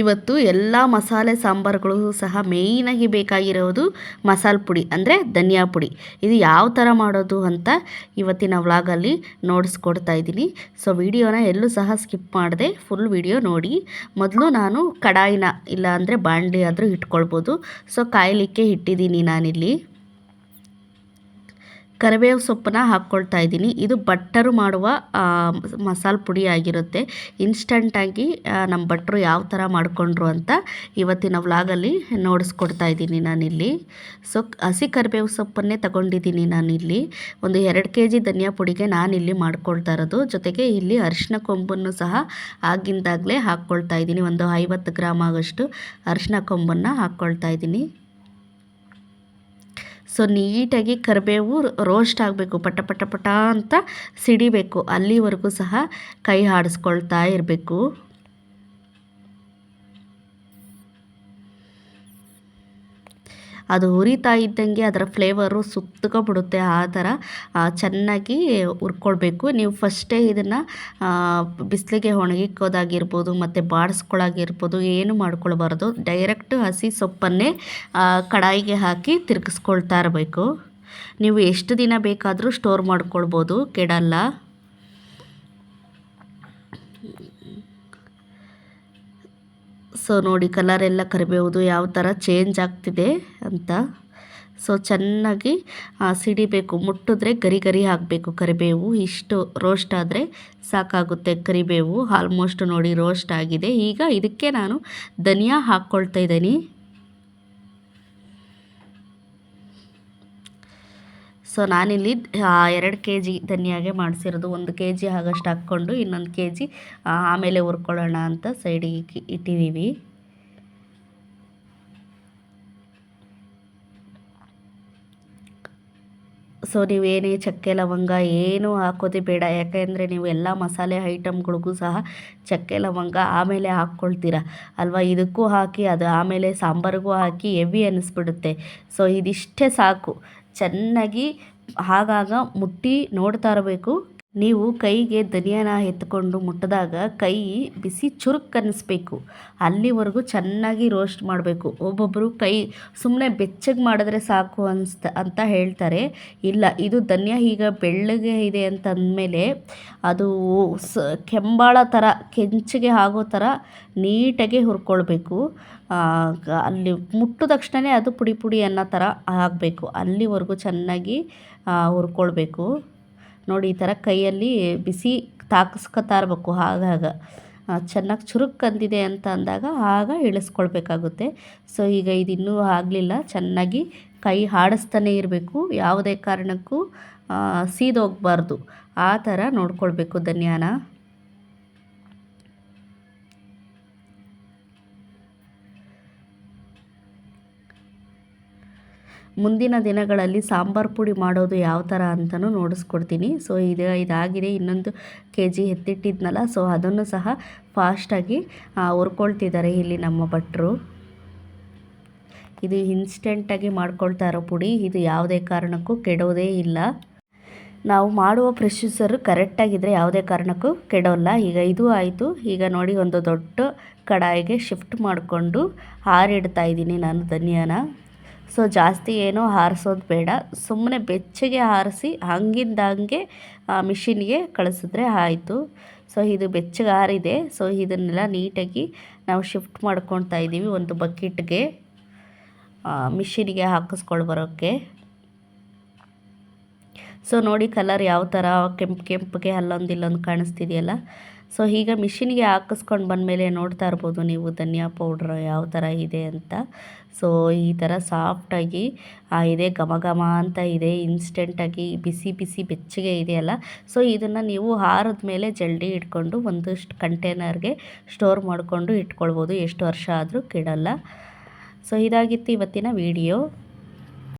ಇವತ್ತು ಎಲ್ಲ ಮಸಾಲೆ ಸಾಂಬಾರುಗಳು ಸಹ ಮೇಯ್ನಾಗಿ ಬೇಕಾಗಿರೋದು ಮಸಾಲೆ ಪುಡಿ ಅಂದರೆ ಧನಿಯಾ ಪುಡಿ. ಇದು ಯಾವ ಥರ ಮಾಡೋದು ಅಂತ ಇವತ್ತಿನ ವ್ಲಾಗಲ್ಲಿ ನೋಡಿಸ್ಕೊಡ್ತಾ ಇದ್ದೀನಿ. ಸೊ ವಿಡಿಯೋನ ಎಲ್ಲೂ ಸಹ ಸ್ಕಿಪ್ ಮಾಡಿದೆ ಫುಲ್ ವಿಡಿಯೋ ನೋಡಿ. ಮೊದಲು ನಾನು ಕಡಾಯಿನ ಇಲ್ಲ ಅಂದರೆ ಬಾಣಲಿ ಆದರೂ ಇಟ್ಕೊಳ್ಬೋದು. ಸೊ ಕಾಯಲಿಕ್ಕೆ ಇಟ್ಟಿದ್ದೀನಿ ನಾನಿಲ್ಲಿ. ಕರಿಬೇವು ಸೊಪ್ಪನ್ನ ಹಾಕ್ಕೊಳ್ತಾ ಇದ್ದೀನಿ. ಇದು ಬಟ್ಟರು ಮಾಡುವ ಮಸಾಲೆ ಪುಡಿ ಆಗಿರುತ್ತೆ. ಇನ್ಸ್ಟಂಟಾಗಿ ನಮ್ಮ ಭಟ್ರು ಯಾವ ಥರ ಮಾಡಿಕೊಂಡ್ರು ಅಂತ ಇವತ್ತಿನ ವ್ಲಾಗಲ್ಲಿ ನೋಡಿಸ್ಕೊಡ್ತಾ ಇದ್ದೀನಿ ನಾನಿಲ್ಲಿ. ಸೊ ಹಸಿ ಕರಿಬೇವು ಸೊಪ್ಪನ್ನೇ ತಗೊಂಡಿದ್ದೀನಿ ನಾನಿಲ್ಲಿ. ಒಂದು ಎರಡು ಕೆ ಜಿ ಧನಿಯಾ ಪುಡಿಗೆ ನಾನಿಲ್ಲಿ ಮಾಡ್ಕೊಳ್ತಾ ಇರೋದು. ಜೊತೆಗೆ ಇಲ್ಲಿ ಅರಿಶಿನ ಕೊಂಬನ್ನು ಸಹ ಆಗಿಂದಾಗಲೇ ಹಾಕ್ಕೊಳ್ತಾ ಇದ್ದೀನಿ. ಒಂದು ಐವತ್ತು ಗ್ರಾಮ್ ಆಗಷ್ಟು ಅರಿಶಿನ ಕೊಂಬನ್ನು ಹಾಕ್ಕೊಳ್ತಾ ಇದ್ದೀನಿ. ಸೊ ನೀಟಾಗಿ ಕರಿಬೇವು ರೋಸ್ಟ್ ಆಗಬೇಕು. ಪಟ ಪಟ ಪಟ ಅಂತ ಸಿಡಿಬೇಕು. ಅಲ್ಲಿವರೆಗೂ ಸಹ ಕೈ ಆಡಿಸ್ಕೊಳ್ತಾ ಇರಬೇಕು. ಅದು ಉರಿತಾ ಇದ್ದಂಗೆ ಅದರ ಫ್ಲೇವರು ಸುತ್ತಕೊಬಿಡುತ್ತೆ ಆ ಥರ ಚೆನ್ನಾಗಿ ಹುರ್ಕೊಳ್ಬೇಕು. ನೀವು ಫಸ್ಟೇ ಇದನ್ನು ಬಿಸಿಲಿಗೆ ಒಣಗಿಕ್ಕೋದಾಗಿರ್ಬೋದು ಮತ್ತು ಬಾಡಿಸ್ಕೊಳ್ಳಾಗಿರ್ಬೋದು ಏನು ಮಾಡ್ಕೊಳ್ಬಾರ್ದು. ಡೈರೆಕ್ಟ್ ಹಸಿ ಸೊಪ್ಪನ್ನೇ ಕಡಾಯಿಗೆ ಹಾಕಿ ತಿರುಗಿಸ್ಕೊಳ್ತಾ ಇರಬೇಕು. ನೀವು ಎಷ್ಟು ದಿನ ಬೇಕಾದರೂ ಸ್ಟೋರ್ ಮಾಡ್ಕೊಳ್ಬೋದು, ಕೆಡಲ್ಲ. ಸೊ ನೋಡಿ ಕಲರ್ ಎಲ್ಲ ಕರಿಬೇವುದು ಯಾವ ಥರ ಚೇಂಜ್ ಆಗ್ತಿದೆ. ಅಂತ. ಸೊ ಚೆನ್ನಾಗಿ ಸಿಡಿಬೇಕು. ಮುಟ್ಟಿದ್ರೆ ಗರಿ ಗರಿ ಹಾಕಬೇಕು ಕರಿಬೇವು. ಇಷ್ಟು ರೋಸ್ಟ್ ಆದರೆ ಸಾಕಾಗುತ್ತೆ ಕರಿಬೇವು. ಆಲ್ಮೋಸ್ಟ್ ನೋಡಿ ರೋಸ್ಟ್ ಆಗಿದೆ. ಈಗ ಇದಕ್ಕೆ ನಾನು ಧನಿಯಾ ಹಾಕ್ಕೊಳ್ತಾ ಇದ್ದೀನಿ. ಸೊ ನಾನಿಲ್ಲಿ ಎರಡು ಕೆ ಜಿ ಧನಿಯಾಗೆ ಮಾಡಿಸಿರೋದು. ಒಂದು ಕೆ ಜಿ ಆಗಷ್ಟು ಹಾಕ್ಕೊಂಡು ಇನ್ನೊಂದು ಕೆ ಜಿ ಆಮೇಲೆ ಹುರ್ಕೊಳ್ಳೋಣ ಅಂತ ಸೈಡಿಗೆ ಇಟ್ಟಿದ್ದೀವಿ. ಸೊ ನೀವೇನೇ ಚಕ್ಕೆ, ಲವಂಗ ಏನೂ ಹಾಕೋದೇ ಬೇಡ. ಯಾಕೆಂದರೆ ನೀವು ಎಲ್ಲ ಮಸಾಲೆ ಐಟಮ್ಗಳಿಗೂ ಸಹ ಚಕ್ಕೆ, ಲವಂಗ ಆಮೇಲೆ ಹಾಕ್ಕೊಳ್ತೀರ? ಅಲ್ವಾ? ಇದಕ್ಕೂ ಹಾಕಿ, ಅದು ಆಮೇಲೆ ಸಾಂಬಾರಿಗೂ ಹಾಕಿ ಹೆವಿ ಅನ್ನಿಸ್ಬಿಡುತ್ತೆ ಸೊ ಇದಿಷ್ಟೇ ಸಾಕು. ಚೆನ್ನಾಗಿ ಆಗಾಗ ಮುಟ್ಟಿ ನೋಡ್ತಾ ಇರಬೇಕು. ನೀವು ಕೈಗೆ ಧನಿಯಾನ ಎತ್ಕೊಂಡು ಮುಟ್ಟಿದಾಗ ಕೈ ಬಿಸಿ ಚುರುಕ್ ಅನ್ನಿಸ್ಬೇಕು ಅಲ್ಲಿವರೆಗೂ ಚೆನ್ನಾಗಿ ರೋಸ್ಟ್ ಮಾಡಬೇಕು. ಒಬ್ಬೊಬ್ಬರು ಕೈ ಸುಮ್ಮನೆ ಬೆಚ್ಚಗೆ ಮಾಡಿದ್ರೆ ಸಾಕು ಅನಿಸ್ತ, ಅಂತ ಹೇಳ್ತಾರೆ. ಇಲ್ಲ, ಇದು ಧನಿಯಾ ಈಗ ಬೆಳ್ಳಗೆ ಇದೆ ಅಂತ ಅಂದಮೇಲೆ ಅದು ಸ, ಕೆಂಬಾಳ ಥರ ಕೆಂಚಿಗೆ ಆಗೋ ಥರ ನೀಟಾಗಿ ಹುರ್ಕೊಳ್ಬೇಕು. ಅಲ್ಲಿ ಮುಟ್ಟಿದ ತಕ್ಷಣವೇ ಅದು ಪುಡಿ ಪುಡಿ ಅನ್ನೋ ಥರ ಆಗಬೇಕು. ಅಲ್ಲಿವರೆಗೂ ಚೆನ್ನಾಗಿ ಹುರ್ಕೊಳ್ಬೇಕು. ನೋಡಿ, ಈ ಥರ ಕೈಯಲ್ಲಿ ಬಿಸಿ ತಾಕಿಸ್ಕೊತಾ ಇರಬೇಕು ಆಗಾಗ ಚೆನ್ನಾಗಿ ಚುರುಕ್ ಅಂದಿದೆ ಅಂತ ಅಂದಾಗ ಆಗ ಇಳಿಸ್ಕೊಳ್ಬೇಕಾಗುತ್ತೆ. ಸೊ, ಈಗ ಇದಿನ್ನೂ ಆಗಲಿಲ್ಲ. ಚೆನ್ನಾಗಿ ಕೈ ಆಡಿಸ್ತಾನೇ ಇರಬೇಕು. ಯಾವುದೇ ಕಾರಣಕ್ಕೂ ಸೀದೋಗಬಾರ್ದು. ಆ ಥರ ನೋಡ್ಕೊಳ್ಬೇಕು ಧನ್ಯಾನ. ಮುಂದಿನ ದಿನಗಳಲ್ಲಿ ಸಾಂಬಾರು ಪುಡಿ ಮಾಡೋದು ಯಾವ ಥರ ಅಂತಲೂ ನೋಡಿಸ್ಕೊಡ್ತೀನಿ. ಸೊ, ಇದು ಇದಾಗಿದೆ. ಇನ್ನೊಂದು ಕೆ ಜಿ ಎತ್ತಿಟ್ಟಿದ್ನಲ್ಲ, ಸೊ ಅದನ್ನು ಸಹ ಫಾಸ್ಟಾಗಿ ಹುರ್ಕೊಳ್ತಿದ್ದಾರೆ ಇಲ್ಲಿ ನಮ್ಮ ಭಟ್ರು. ಇದು ಇನ್ಸ್ಟೆಂಟಾಗಿ ಮಾಡ್ಕೊಳ್ತಾ ಇರೋ ಪುಡಿ. ಇದು ಯಾವುದೇ ಕಾರಣಕ್ಕೂ ಕೆಡೋದೇ ಇಲ್ಲ. ನಾವು ಮಾಡುವ ಪ್ರೊಸೀಸರು ಕರೆಕ್ಟಾಗಿದ್ದರೆ ಯಾವುದೇ ಕಾರಣಕ್ಕೂ ಕೆಡೋಲ್ಲ. ಈಗ ಇದು ಆಯಿತು. ಈಗ ನೋಡಿ, ಒಂದು ದೊಡ್ಡ ಕಡಾಯಿಗೆ ಶಿಫ್ಟ್ ಮಾಡಿಕೊಂಡು ಹಾರಿಡ್ತಾ ಇದ್ದೀನಿ ನಾನು ಧನಿಯಾನ. ಸೊ ಜಾಸ್ತಿ ಏನೂ ಹಾರಿಸೋದು ಬೇಡ. ಸುಮ್ಮನೆ ಬೆಚ್ಚಗೆ ಹಾರಿಸಿ ಹಂಗಿಂದಂಗೆ ಮಿಷಿನ್ಗೆ ಕಳಿಸಿದ್ರೆ ಆಯಿತು. ಸೊ ಇದು ಬೆಚ್ಚಗೆ ಹಾರಿದೆ. ಸೊ ಇದನ್ನೆಲ್ಲ ನೀಟಾಗಿ ನಾವು ಶಿಫ್ಟ್ ಮಾಡ್ಕೊತಾ ಇದ್ದೀವಿ ಒಂದು ಬಕೆಟ್ಗೆ ಮಿಷಿನಿಗೆ ಹಾಕಿಸ್ಕೊಳ್ ಬರೋಕ್ಕೆ. ಸೊ ನೋಡಿ ಕಲರ್ ಯಾವ ಥರ ಕೆಂಪು ಕೆಂಪಿಗೆ ಅಲ್ಲೊಂದು ಇಲ್ಲೊಂದು ಕಾಣಿಸ್ತಿದೆಯಲ್ಲ? ಸೊ ಈಗ ಮಿಷಿನ್ಗೆ ಹಾಕಿಸ್ಕೊಂಡು ಬಂದಮೇಲೆ ನೋಡ್ತಾ ಇರ್ಬೋದು ನೀವು ಧನಿಯಾ ಪೌಡ್ರ್ ಯಾವ ಥರ ಇದೆ ಅಂತ. ಸೊ ಈ ಥರ ಸಾಫ್ಟಾಗಿ ಇದೆ ಘಮ ಘಮ ಅಂತ ಇದೆ ಇನ್ಸ್ಟೆಂಟಾಗಿ ಬಿಸಿ ಬಿಸಿ ಬೆಚ್ಚಗೆ ಇದೆಯಲ್ಲ ಸೊ ಇದನ್ನು ನೀವು ಹಾರದ ಮೇಲೆ ಜಲ್ಡಿ ಇಟ್ಕೊಂಡು ಒಂದಷ್ಟು ಕಂಟೈನರ್ಗೆ ಸ್ಟೋರ್ ಮಾಡಿಕೊಂಡು ಇಟ್ಕೊಳ್ಬೋದು. ಎಷ್ಟು ವರ್ಷ ಆದರೂ ಕೆಡಲ್ಲ. ಸೊ ಇದಾಗಿತ್ತು ಇವತ್ತಿನ ವಿಡಿಯೋ